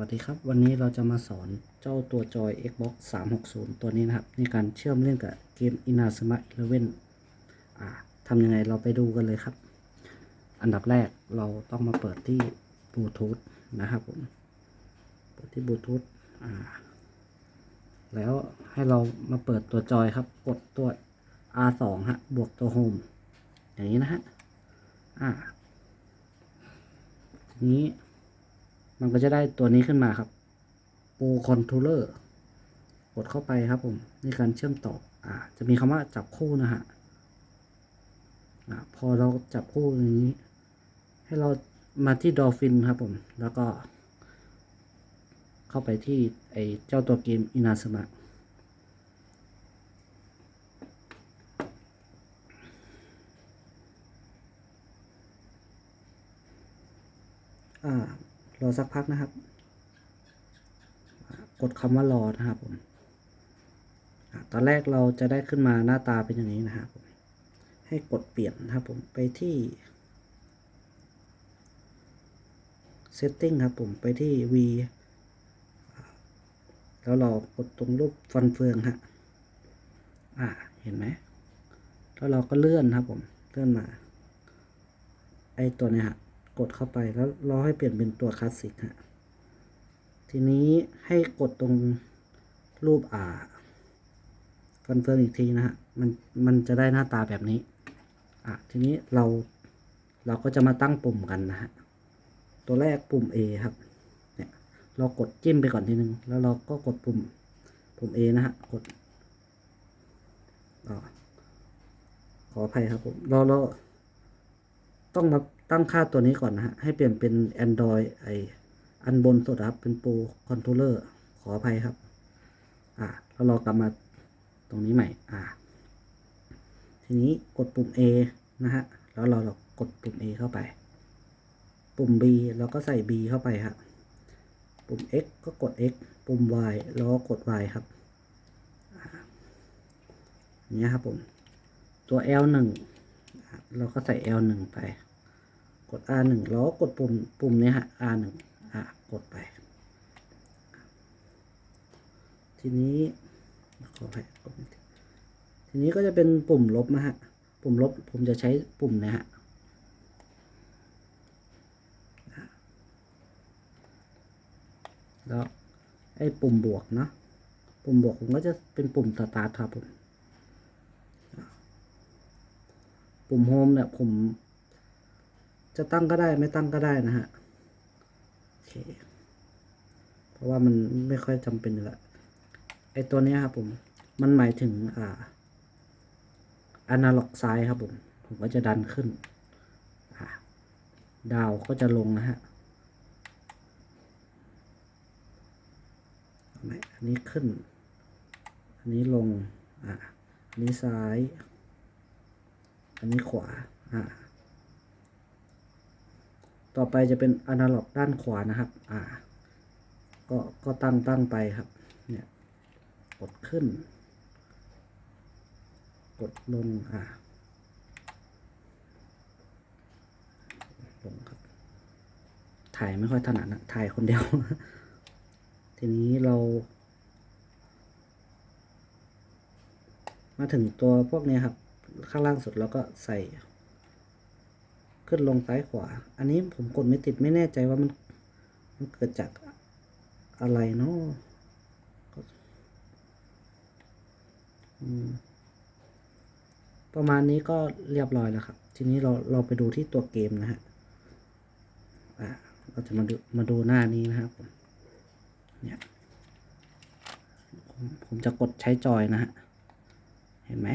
วัสดีครับ วันนี้เราจะมาสอนเจ้าตัวจอย Xbox 360 ตัวนี้นะครับ ในการเชื่อมเล่นกับเกม Inazuma Eleven อ่าทำยังไงเราไปดูกันเลยครับ อันดับแรกเราต้องมาเปิดที่บลูทูธนะครับผม เปิดที่บลูทูธอ่า แล้วให้เรามาเปิดตัวจอยครับ กดตัว R2 ฮะ บวกตัวโฮมอย่างนี้นะฮะ อ่านี้ มันก็จะได้ตัวนี้ขึ้นมาครับ ปูคอนโทรเลอร์กดเข้าไปครับผมในการเชื่อมต่ออ่า จะมีคำว่าจับคู่นะฮะอ่าพอเราจับคู่อย่างนี้ ให้เรามาที่ดอฟฟินครับผม แล้วก็ เข้าไปที่ไอเจ้าตัวเกมอินาสมะอ่า รอสักพักนะครับ กดคำว่ารอนะครับผมตอนแรกเราจะได้ขึ้นมาหน้าตาเป็นอย่างนี้นะครับผมให้กดเปลี่ยนนะครับผมไปที่ setting ครับผมไปที่ V แล้วเรากดตรงรูปฟันเฟืองฮะอ่าเห็นไหมแล้วเราก็เลื่อนครับผมเลื่อนมาไอตัวเนี้ยฮะ กดเข้าไปแล้วรอให้เปลี่ยนเป็นตัวคลาสสิกฮะทีนี้ให้กดตรงรูปอ่าฟันเฟืองอีกทีนะฮะมันมันจะได้หน้าตาแบบนี้อะทีนี้เราเราก็จะมาตั้งปุ่มกันนะฮะตัวแรกปุ่ม A ครับเนี่ยเรากดจิ้มไปก่อนทีนึง แล้วเราก็กดปุ่มปุ่ม A นะฮะกดอาขออภัยครับผมเราเรา ต้องมาตั้งค่าตัวนี้ก่อนนะฮะ ให้เปลี่ยนเป็น Android ไออันบนสุดครับ เป็นปูคอนโทรลเลอร์ขออภัยครับ อ่าแล้วเรากลับมาตรงนี้ใหม่ อ่า ทีนี้กดปุ่ม A นะฮะ แล้วเราเรากดปุ่ม A เข้าไป ปุ่ม B เราก็ใส่ B เข้าไปครับปุ่ม X ก็กด X ปุ่ม Y แล้วก็กด Y ครับอย่างนี้ยครับผม ตัว L1 อะ เราก็ใส่ L1 ไป กด R1 แล้วกดปุ่มปุ่มนี้ฮะ R1 อะกดไป ทีนี้ขออภัยกดไม่ติดทีนี้ก็จะเป็นปุ่มลบนะฮะ ปุ่มลบผมจะใช้ปุ่มเนี้ยฮะแล้วไอ้ปุ่มบวกเนาะปุ่มบวกผมก็จะเป็นปุ่มสตาร์ทครับผม ปุ่มโฮมเนี่ยผม จะตั้งก็ได้ไม่ตั้งก็ได้นะฮะโอเคเพราะว่ามันไม่ค่อยจำเป็นละไอตัวนี้ครับผมมันหมายถึงอ่าอนาล็อกซ้ายครับผม ผมก็จะดันขึ้น ดาวก็จะลงนะฮะอันนี้ขึ้น อันนี้ลง อ่าอันนี้ซ้าย อันนี้ขวา อ่า ต่อไปจะเป็นอนาล็อกด้านขวานะครับ อ่า ก็ ก็ตั้งตั้งไปครับ เนี่ย กดขึ้น กดลง อ่า ลงครับ ถ่ายไม่ค่อยถนัดนะ ถ่ายคนเดียว ทีนี้เรามาถึงตัวพวกนี้ครับ ข้างล่างสุดแล้วก็ใส่ ขึ้นลงซ้ายขวา อันนี้ผมกดไม่ติดไม่แน่ใจว่ามันมันเกิดจากอะไรเนาะประมาณนี้ก็เรียบร้อยแล้วครับ ทีนี้เราเราไปดูที่ตัวเกมนะฮะอ่าเราจะมาดูมาดูหน้านี้นะครับเนี่ยผมจะกดใช้จอยนะฮะ เห็นไหม